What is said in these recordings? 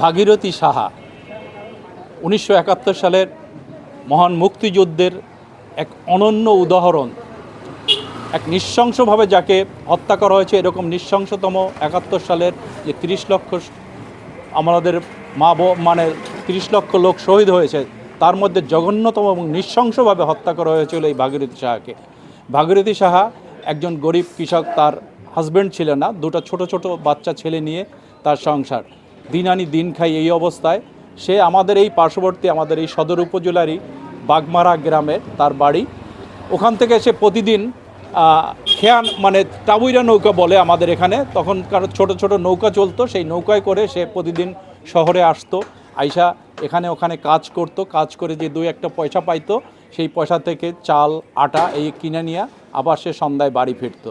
ভাগীরথী সাহা, উনিশশো একাত্তর সালের মহান মুক্তিযুদ্ধের এক অনন্য উদাহরণ। এক নৃশংসভাবে যাকে হত্যা করা হয়েছে, এরকম নৃশংসতম একাত্তর সালের যে তিরিশ লক্ষ আমাদের মা মানে তিরিশ লক্ষ লোক শহীদ হয়েছে, তার মধ্যে জঘন্যতম এবং নৃশংসভাবে হত্যা করা হয়েছিল এই ভাগীরথী সাহাকে। ভাগীরথী সাহা একজন গরিব কৃষক, তার হাজব্যান্ড ছিল না, দুটো ছোট ছোট বাচ্চা ছেলে নিয়ে তার সংসার। দিন আনি দিন খাই এই অবস্থায়। সে আমাদের এই পার্শ্ববর্তী, আমাদের এই সদর উপজেলারই বাগমারা গ্রামে তার বাড়ি। ওখান থেকে সে প্রতিদিন খেয়ান মানে টাবুইরা নৌকা বলে আমাদের এখানে। তখনকার ছোট ছোট নৌকা চলতো, সেই নৌকায় করে সে প্রতিদিন শহরে আসতো। আইসা এখানে ওখানে কাজ করতো, কাজ করে যে দুই একটা পয়সা পাইতো, সেই পয়সা থেকে চাল, আটা এই কিনে নিয়ে আবার সে সন্ধ্যায় বাড়ি ফিরতো।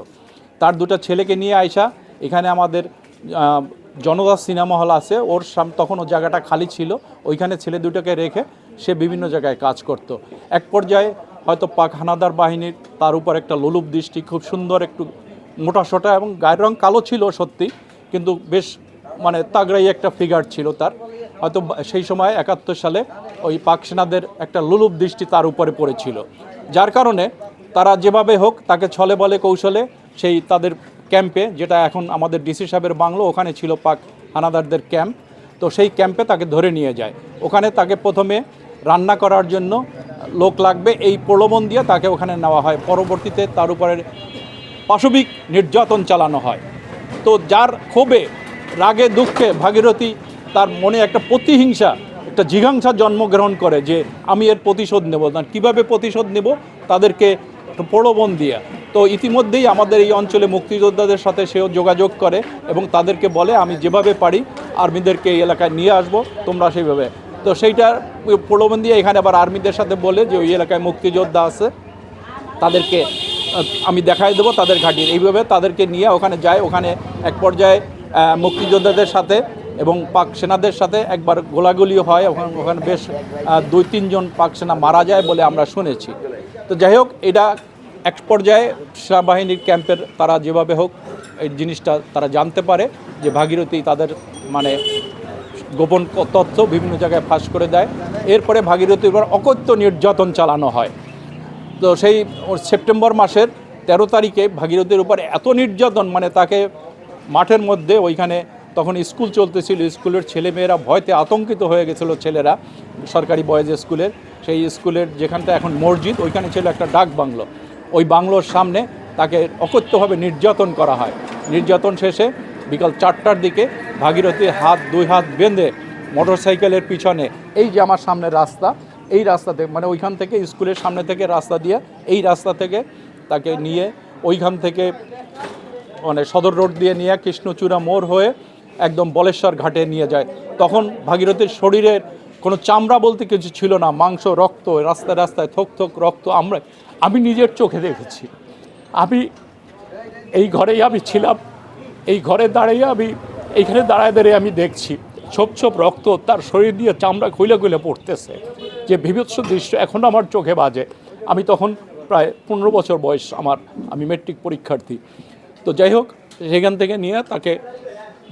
তার দুটো ছেলেকে নিয়ে আইসা এখানে আমাদের জনতা সিনেমা হল আছে, ওর সাম, তখন ও জায়গাটা খালি ছিল, ওইখানে ছেলে দুটোকে রেখে সে বিভিন্ন জায়গায় কাজ করত। এক পর্যায়ে হয়তো পাক হানাদার বাহিনীর তার উপর একটা লোলুপ দৃষ্টি, খুব সুন্দর একটু মোটা সোটা এবং গায়ের রং কালো ছিল সত্যি, কিন্তু বেশ মানে তাগড়াই একটা ফিগার ছিল তার। হয়তো সেই সময় একাত্তর সালে ওই পাক সেনাদের একটা লুলুপ দৃষ্টি তার উপরে পড়েছিল। যার কারণে তারা যেভাবে হোক তাকে ছলে বলে কৌশলে সেই তাদের ক্যাম্পে, যেটা এখন আমাদের ডিসি সাহেবের বাংলো, ওখানে ছিল পাক হানাদারদের ক্যাম্প। তো সেই ক্যাম্পে তাকে ধরে নিয়ে যায়। ওখানে তাকে প্রথমে রান্না করার জন্য লোক লাগবে। এই প্রলোভন দিয়ে তাকে ওখানে নেওয়া হয়। পরবর্তীতে তার উপরে পাশবিক নির্যাতন চালানো হয়। তো যার ক্ষোভে, রাগে, দুঃখে ভাগীরথী তার মনে একটা প্রতিহিংসা, একটা জিঘাংসা জন্মগ্রহণ করে যে আমি এর প্রতিশোধ নেব। না কীভাবে প্রতিশোধ নেব? তাদেরকে প্রলোভন দিয়ে। তো ইতিমধ্যেই আমাদের এই অঞ্চলে মুক্তিযোদ্ধাদের সাথে সেও যোগাযোগ করে এবং তাদেরকে বলে, আমি যেভাবে পারি, আর্মিদেরকে এই এলাকায় নিয়ে আসব, তোমরা সেইভাবে তো সেইটার প্রলোভন দিয়ে এখানে আবার আর্মিদের সাথে বলে যে, ওই এলাকায় মুক্তিযোদ্ধা আছে, তাদেরকে আমি দেখাই দেবো তাদের ঘাঁটি এইভাবে তাদেরকে নিয়ে ওখানে যায়। ওখানে এক পর্যায়ে মুক্তিযোদ্ধাদের সাথে এবং পাক সেনাদের সাথে একবার গোলাগুলি হয়। ওখানে ওখানে বেশ দুই, তিনজন পাক সেনা মারা যায় বলে আমরা শুনেছি। তো যাই হোক, এটা এক পর্যায়ে সেনাবাহিনীর ক্যাম্পের তারা যেভাবে হোক এই জিনিসটা তারা জানতে পারে যে ভাগীরথী তাদের মানে গোপন তথ্য বিভিন্ন জায়গায় ফাঁস করে দেয়। এরপরে ভাগীরথীর উপর অকথ্য নির্যাতন চালানো হয়। তো সেই সেপ্টেম্বর মাসের তেরো তারিখে ভাগীরথীর উপর এত নির্যাতন মানে তাকে মাঠের মধ্যে ওইখানে তখন স্কুল চলতেছিল, স্কুলের ছেলেমেয়েরা ভয়তে আতঙ্কিত হয়ে গেছিল ছেলেরা সরকারি বয়েজ স্কুলের। সেই স্কুলের যেখানটা এখন মসজিদ, ওইখানে ছিল একটা ডাক বাংলো ওই বাংলোর সামনে তাকে অকথ্যভাবে নির্যাতন করা হয়। নির্যাতন শেষে বিকাল চারটার দিকে ভাগীরথীর হাত, দুই হাত বেঁধে মোটরসাইকেলের পিছনে, এই যে আমার সামনে রাস্তা, এই রাস্তা থেকে মানে ওইখান থেকে স্কুলের সামনে থেকে রাস্তা দিয়ে এই রাস্তা থেকে তাকে নিয়ে ওইখান থেকে মানে সদর রোড দিয়ে নিয়ে কৃষ্ণচূড়া মোড় হয়ে একদম বলেশ্বর ঘাটে নিয়ে যায়। তখন ভাগীরথীর শরীরের কোনো চামড়া বলতে কিছু ছিল না, মাংস, রক্ত, রাস্তায় রাস্তায় থোক থোক রক্ত, আমরা, আমি নিজের চোখে দেখেছি। আমি এই ঘরেই আমি ছিলাম, এই ঘরে দাঁড়িয়ে আমি, এইখানে দাঁড়ায় দাঁড়িয়ে আমি দেখছি, ছোপ ছোপ রক্ত তার শরীর দিয়ে চামড়া খুলে খুলে পড়তেছে। যে বিভৎস দৃশ্য এখনও আমার চোখে বাজে। আমি তখন প্রায় পনেরো বছর বয়স আমার, আমি মেট্রিক পরীক্ষার্থী। তো যাই হোক, সেখান থেকে নিয়ে তাকে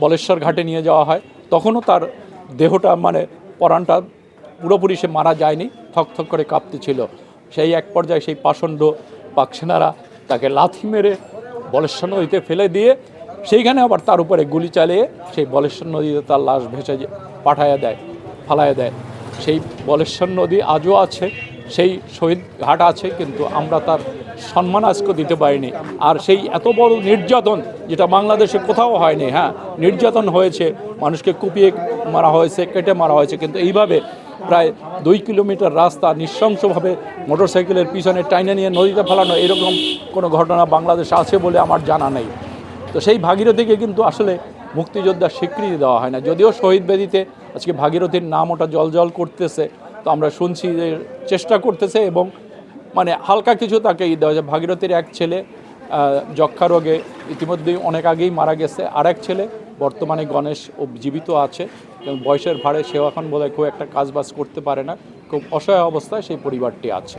বলেশ্বর ঘাটে নিয়ে যাওয়া হয়। তখনও তার দেহটা মানে পরাণটা পুরোপুরি সে মারা যায়নি, থক থক করে কাঁপতেছিল। সেই এক পর্যায়ে সেই পাষণ্ড পাকসেনারা তাকে লাথি মেরে বলেশ্বর নদীতে ফেলে দিয়ে সেইখানে আবার তার উপরে গুলি চালিয়ে সেই বলেশ্বর নদীতে তার লাশ ভেসে যে- পাঠায়া দেয়, ফালায়া দেয়। সেই বলেশ্বর নদী আজও আছে, সেই শহীদ ঘাট আছে, কিন্তু আমরা তার সম্মান আজকে দিতে পারিনি। আর সেই এত বড় নির্যাতন, যেটা বাংলাদেশে কোথাও হয়নি হ্যাঁ নির্যাতন হয়েছে, মানুষকে কুপিয়ে মারা হয়েছে, কেটে মারা হয়েছে, কিন্তু এইভাবে প্রায় দুই কিলোমিটার রাস্তা নৃশংসভাবে মোটরসাইকেলের পিছনে টাইনে নিয়ে নদীতে ফেলানো এরকম কোনো ঘটনা বাংলাদেশে আছে বলে আমার জানা নেই। তো সেই ভাগীরথীকে কিন্তু আসলে মুক্তিযোদ্ধার স্বীকৃতি দেওয়া হয় না। যদিও শহীদ বেদিতে আজকে ভাগীরথীর নাম ওটা জল জল করতেছে, তো আমরা শুনছি যে চেষ্টা করতেছে এবং মানে হালকা কিছু তাকে ই দেওয়া যায় ভাগীরথীর এক ছেলে যক্ষা রোগে ইতিমধ্যেই অনেক আগেই মারা গেছে। আর এক ছেলে বর্তমানে গণেশ ও জীবিত আছে। এবং বয়সের ভারে সেও এখন বোধহয় খুব একটা কাজবাজ করতে পারে না। খুব অসহায় অবস্থায় সেই পরিবারটি আছে।